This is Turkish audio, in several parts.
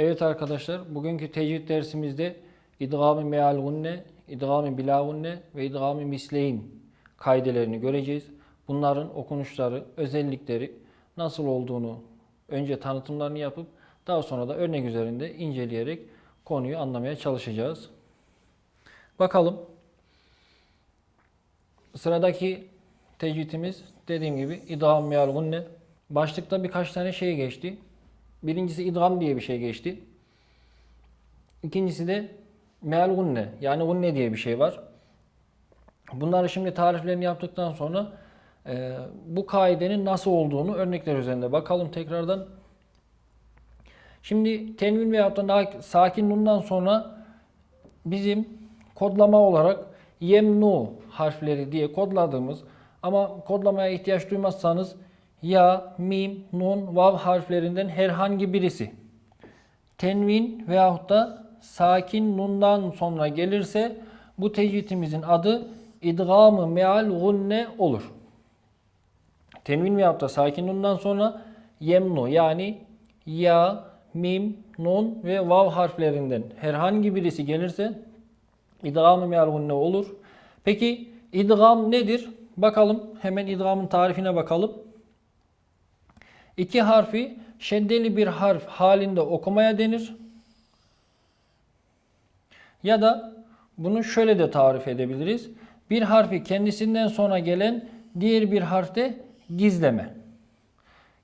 Evet arkadaşlar, bugünkü tecvid dersimizde idgam-ı meal gunne, idgam-ı bila gunne ve idgam-ı misleyin kaidelerini göreceğiz. Bunların okunuşları, özellikleri nasıl olduğunu önce tanıtımlarını yapıp daha sonra da örnek üzerinde inceleyerek konuyu anlamaya çalışacağız. Bakalım. Sıradaki tecvidimiz dediğim gibi idgam meal gunne. Başlıkta birkaç tane şey geçti. Birincisi idgam diye bir şey geçti. İkincisi de meal gunne yani gunne diye bir şey var. Bunları şimdi tariflerini yaptıktan sonra e, bu kaidenin nasıl olduğunu örnekler üzerinde bakalım tekrardan. Şimdi tenvin veyahut da sakin nundan sonra bizim kodlama olarak yemnu harfleri diye kodladığımız ama kodlamaya ihtiyaç duymazsanız ya, mim, nun, vav harflerinden herhangi birisi tenvin veyahut da sakin nundan sonra gelirse bu tecvidimizin adı idgamı meal gunne olur. Tenvin veyahut da sakin nundan sonra yemnu yani ya, mim, nun ve vav harflerinden herhangi birisi gelirse idgamı meal gunne olur. Peki idgam nedir? Bakalım hemen idgamın tarifine bakalım. İki harfi şeddeli bir harf halinde okumaya denir. Ya da bunu şöyle de tarif edebiliriz. Bir harfi kendisinden sonra gelen diğer bir harfte gizleme.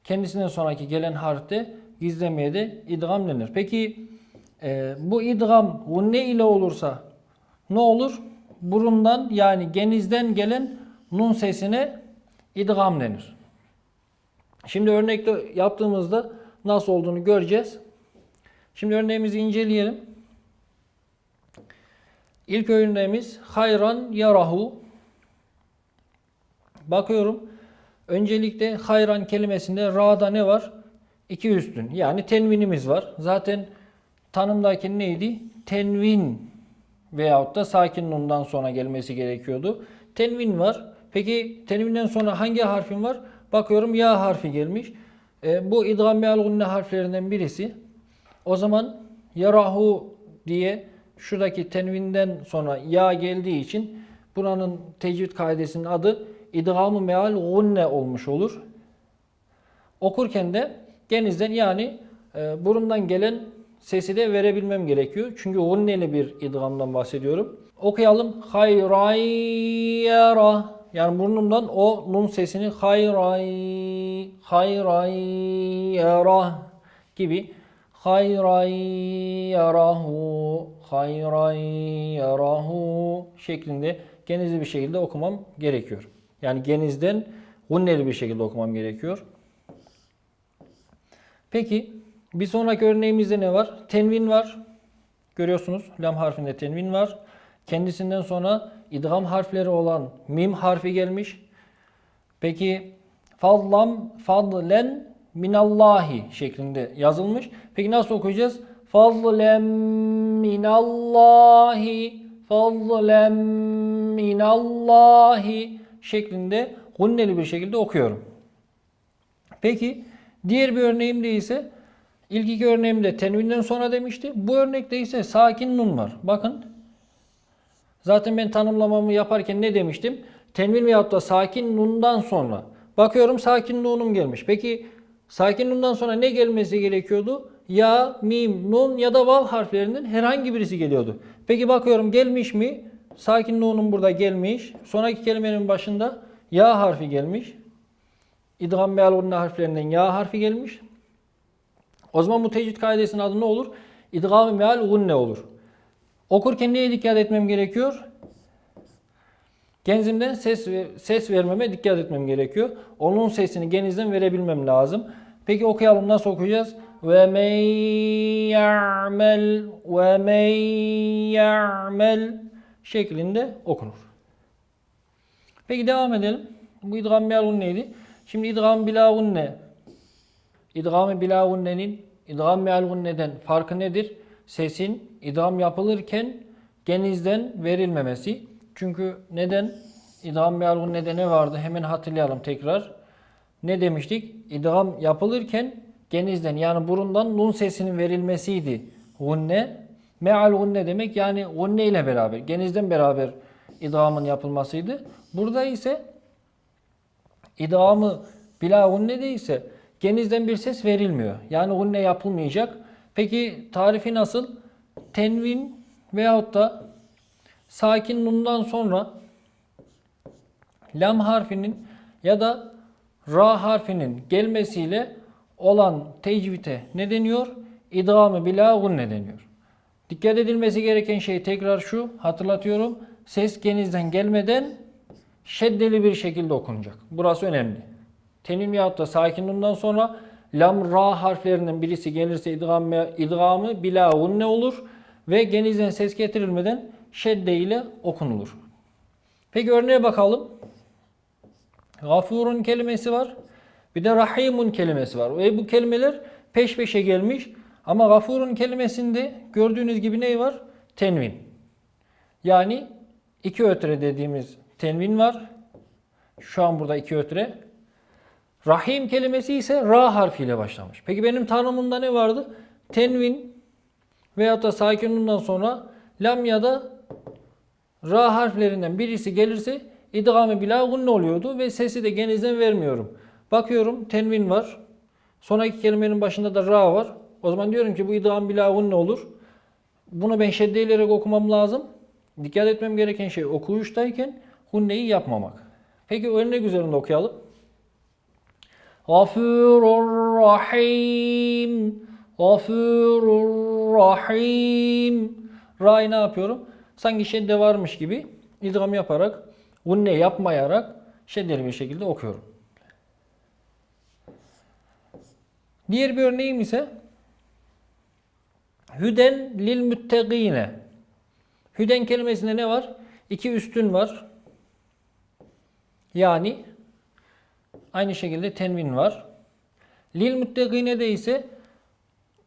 Kendisinden sonraki gelen harfte gizlemeye de idgam denir. Peki e, bu idgam gunne ile olursa ne olur? Burundan yani genizden gelen nun sesine idgam denir. Şimdi örnekte yaptığımızda nasıl olduğunu göreceğiz. Şimdi örneğimizi inceleyelim. İlk örneğimiz hayran yarahu. Bakıyorum. Öncelikle hayran kelimesinde ra'da ne var? İki üstün. Yani tenvinimiz var. Zaten tanımdaki neydi? Tenvin veyahut da sakin nundan sonra gelmesi gerekiyordu. Tenvin var. Peki tenvinden sonra hangi harfin var? Bakıyorum ya harfi gelmiş. E, bu idgam meal gunne harflerinden birisi. O zaman yarahu diye şuradaki tenvinden sonra ya geldiği için buranın tecvid kaidesinin adı idgam-ı meal gunne olmuş olur. Okurken de genizden yani e, burundan gelen sesi de verebilmem gerekiyor. Çünkü gunneli bir idgamdan bahsediyorum. Okuyalım. Hayrayyara yani burnumdan o nun sesini hayray hayrayyara gibi hayrayyarahu hayrayyarahu şeklinde genizli bir şekilde okumam gerekiyor. Yani genizden gunneli bir şekilde okumam gerekiyor. Peki bir sonraki örneğimizde ne var? Tenvin var. Görüyorsunuz lam harfinde tenvin var. Kendisinden sonra idgam harfleri olan mim harfi gelmiş. Peki fadlam fadlen minallahi şeklinde yazılmış. Peki nasıl okuyacağız? Fadlem minallahi fadlem minallahi şeklinde gunneli bir şekilde okuyorum. Peki diğer bir örneğimde ise ilk iki örneğimde tenvinden sonra demişti. Bu örnekte ise sakin nun var. Bakın Zaten ben tanımlamamı yaparken ne demiştim? Tenvin veyahut da sakin nundan sonra. Bakıyorum sakin nunum gelmiş. Peki sakin nundan sonra ne gelmesi gerekiyordu? Ya, mim, nun ya da vav harflerinden herhangi birisi geliyordu. Peki bakıyorum gelmiş mi? Sakin nunum burada gelmiş. Sonraki kelimenin başında ya harfi gelmiş. İdgam meal gunne harflerinden ya harfi gelmiş. O zaman bu tecvid kaidesinin adı ne olur? İdgam meal gunne olur. Okurken neye dikkat etmem gerekiyor? Genzimden ses ses vermeme dikkat etmem gerekiyor. Onun sesini genizden verebilmem lazım. Peki okuyalım nasıl okuyacağız? Ve men ya'mel ve men ya'mel şeklinde okunur. Peki devam edelim. Bu idgam mealun neydi? Şimdi idgam bilavun ne? İdgam-ı bilavunnenin idgam mealgunneden farkı nedir? Sesin idgam yapılırken genizden verilmemesi. Çünkü neden? İdgam mealgunnede ne vardı? Hemen hatırlayalım tekrar. Ne demiştik? İdgam yapılırken genizden yani burundan nun sesinin verilmesiydi. Gunne. Meal gunne demek yani gunne ile beraber, genizden beraber idgamın yapılmasıydı. Burada ise idgamı bila gunne değilse genizden bir ses verilmiyor. Yani gunne yapılmayacak. Peki tarifi nasıl? Tenvin veyahut da sakin nundan sonra lam harfinin ya da ra harfinin gelmesiyle olan tecvite ne deniyor? İdgamı bila gunne deniyor. Dikkat edilmesi gereken şey tekrar şu, hatırlatıyorum. Ses genizden gelmeden şeddeli bir şekilde okunacak. Burası önemli. Tenim yahut da sakin nundan sonra lam ra harflerinden birisi gelirse idgam, idgamı bila gunne olur ve genizden ses getirilmeden şedde ile okunulur. Peki örneğe bakalım. Gafurun kelimesi var. Bir de rahimun kelimesi var. Ve bu kelimeler peş peşe gelmiş. Ama gafurun kelimesinde gördüğünüz gibi ne var? Tenvin. Yani iki ötre dediğimiz tenvin var. Şu an burada iki ötre. Rahim kelimesi ise ra harfiyle başlamış. Peki benim tanımımda ne vardı? Tenvin veyahut da sakinundan sonra lam ya da ra harflerinden birisi gelirse idgamı bila gunne oluyordu ve sesi de genizden vermiyorum. Bakıyorum tenvin var. Sonraki kelimenin başında da ra var. O zaman diyorum ki bu idgam bila gunne olur. Bunu ben şeddeleyerek okumam lazım. Dikkat etmem gereken şey okuyuştayken gunneyi yapmamak. Peki örnek üzerinde okuyalım. Gafurur Rahim. Gafurur Rahim. Ra'yı ne yapıyorum? Sanki şedde varmış gibi idgam yaparak, gunne yapmayarak şeddeli bir şekilde okuyorum. Diğer bir örneğim ise Hüden lil müttegine. Hüden kelimesinde ne var? İki üstün var. Yani aynı şekilde tenvin var. Lil müttegine de ise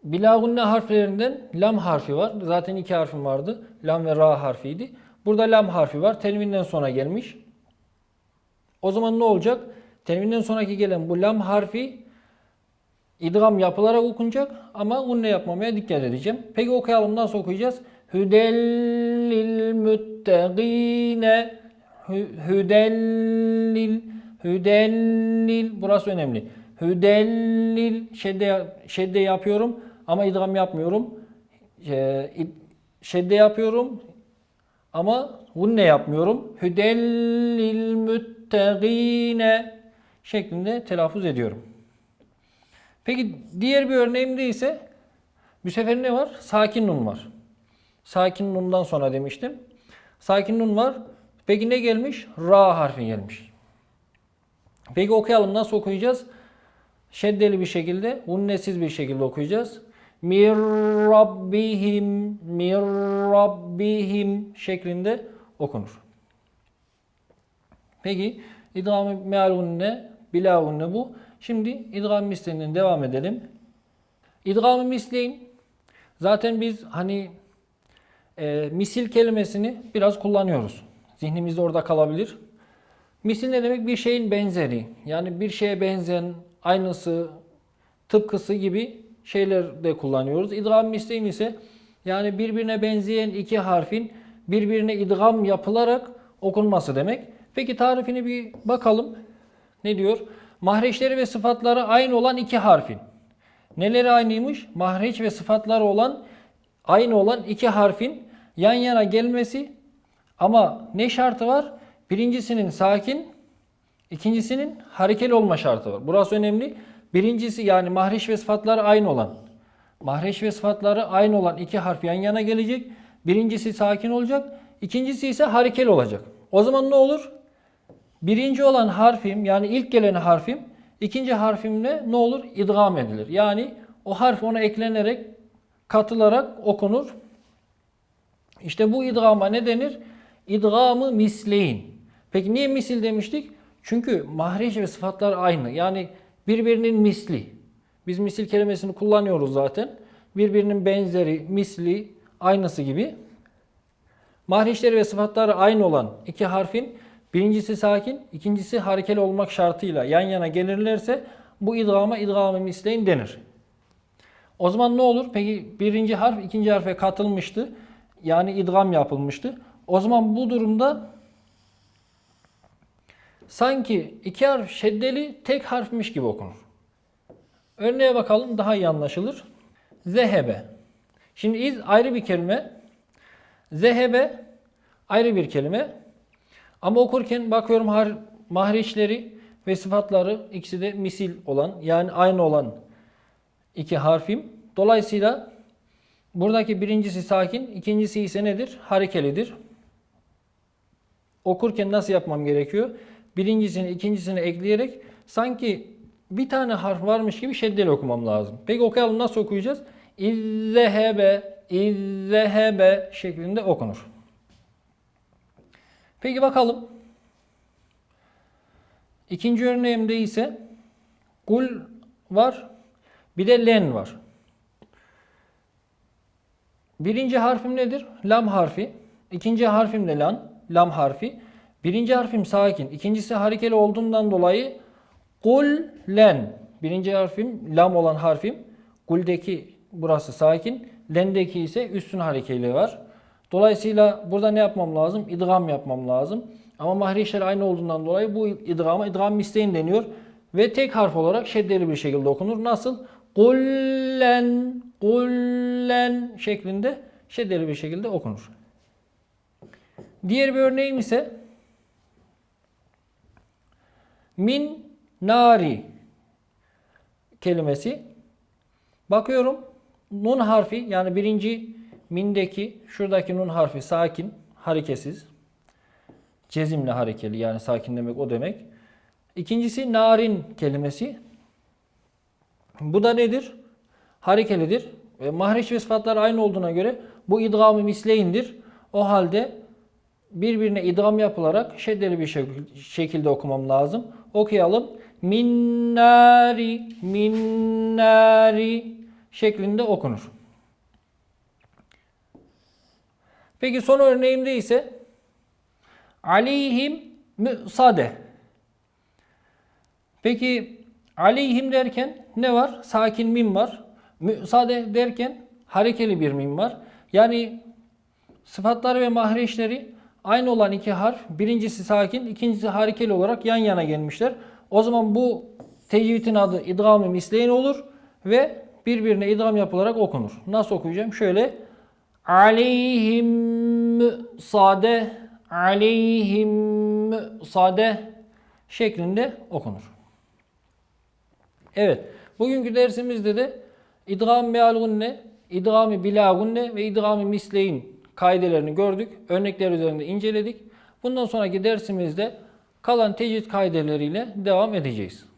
bilagunne harflerinden lam harfi var. Zaten iki harfim vardı. Lam ve ra harfiydi. Burada lam harfi var. Tenvinden sonra gelmiş. O zaman ne olacak? Tenvinden sonraki gelen bu lam harfi idgam yapılarak okunacak ama gunne yapmamaya dikkat edeceğim. Peki okuyalım nasıl okuyacağız? Hüdellil müttegine Hüdellil Hüdellil Burası önemli. Hüdellil şedde, şedde yapıyorum ama idgam yapmıyorum. Ee, şedde yapıyorum ama gunne yapmıyorum. Hüdellil müttegine şeklinde telaffuz ediyorum. Peki diğer bir örneğimde ise bu sefer ne var? Sakin nun var. Sakin nundan sonra demiştim. Sakin nun var. Peki ne gelmiş? Ra harfi gelmiş. Peki okuyalım. Nasıl okuyacağız? Şeddeli bir şekilde, unnesiz bir şekilde okuyacağız. Mir Rabbihim, Mir Rabbihim şeklinde okunur. Peki idgam-ı meal unne, bila unne bu. Şimdi idgam mislinden devam edelim. İdgam-ı misleyin zaten biz hani e, misil kelimesini biraz kullanıyoruz. Zihnimizde orada kalabilir. Misil ne demek? Bir şeyin benzeri. Yani bir şeye benzeyen, aynısı, tıpkısı gibi şeyler de kullanıyoruz. İdgam misleyin ise yani birbirine benzeyen iki harfin birbirine idgam yapılarak okunması demek. Peki tarifini bir bakalım. Ne diyor? Mahreçleri ve sıfatları aynı olan iki harfin. Neleri aynıymış? Mahreç ve sıfatları olan aynı olan iki harfin yan yana gelmesi ama ne şartı var? Birincisinin sakin, ikincisinin harekeli olma şartı var. Burası önemli. Birincisi yani mahreç ve sıfatları aynı olan. Mahreç ve sıfatları aynı olan iki harf yan yana gelecek. Birincisi sakin olacak. ikincisi ise harekeli olacak. O zaman ne olur? Birinci olan harfim yani ilk gelen harfim ikinci harfimle ne olur? İdgam edilir. Yani o harf ona eklenerek katılarak okunur. İşte bu idgama ne denir? İdgamı misleyin. Peki niye misil demiştik? Çünkü mahreç ve sıfatlar aynı. Yani birbirinin misli. Biz misil kelimesini kullanıyoruz zaten. Birbirinin benzeri, misli, aynısı gibi. Mahreçleri ve sıfatları aynı olan iki harfin birincisi sakin, ikincisi harekeli olmak şartıyla yan yana gelirlerse bu idgama idgamı misleyin denir. O zaman ne olur? Peki birinci harf ikinci harfe katılmıştı. Yani idgam yapılmıştı. O zaman bu durumda sanki iki harf şeddeli tek harfmiş gibi okunur. Örneğe bakalım daha iyi anlaşılır. Zehebe. Şimdi iz ayrı bir kelime. Zehebe ayrı bir kelime. Ama okurken bakıyorum har mahreçleri ve sıfatları ikisi de misil olan yani aynı olan iki harfim. Dolayısıyla buradaki birincisi sakin, ikincisi ise nedir? Harekelidir. Okurken nasıl yapmam gerekiyor? Birincisini ikincisini ekleyerek sanki bir tane harf varmış gibi şeddeli okumam lazım. Peki okuyalım nasıl okuyacağız? İzzehebe, İzzehebe şeklinde okunur. Peki bakalım. İkinci örneğimde ise kul var. Bir de len var. Birinci harfim nedir? Lam harfi. İkinci harfim de lan. Lam harfi. Birinci harfim sakin. İkincisi harekeli olduğundan dolayı kul len. Birinci harfim lam olan harfim. Kul'deki burası sakin. Len'deki ise üstün harekeli var. Dolayısıyla burada ne yapmam lazım? İdgam yapmam lazım. Ama mahreçler aynı olduğundan dolayı bu idgama idgam misleyin deniyor. Ve tek harf olarak şeddeli bir şekilde okunur. Nasıl? Kullen, kullen şeklinde şeddeli bir şekilde okunur. Diğer bir örneğim ise min nari kelimesi. Bakıyorum nun harfi yani birinci mindeki şuradaki nun harfi sakin, hareketsiz. Cezimle harekeli yani sakin demek o demek. İkincisi narin kelimesi. Bu da nedir? Harekelidir. E, mahreç ve sıfatlar aynı olduğuna göre bu idgamı misleyindir. O halde birbirine idgam yapılarak şeddeli bir şek- şekilde okumam lazım. Okuyalım. Minnari, minnari şeklinde okunur. Peki son örneğimde ise aleyhim müsade. Peki aleyhim derken ne var? Sakin mim var. Müsade derken harekeli bir mim var. Yani sıfatları ve mahreçleri aynı olan iki harf. Birincisi sakin, ikincisi harekeli olarak yan yana gelmişler. O zaman bu tecvidin adı idgam-ı misleyn olur ve birbirine idgam yapılarak okunur. Nasıl okuyacağım? Şöyle aleyhim sade aleyhim sade şeklinde okunur. Evet. Bugünkü dersimizde de idgam meal gunne, idgam bila ve idgam misleyin kaidelerini gördük. Örnekler üzerinde inceledik. Bundan sonraki dersimizde kalan tecvid kaideleriyle devam edeceğiz.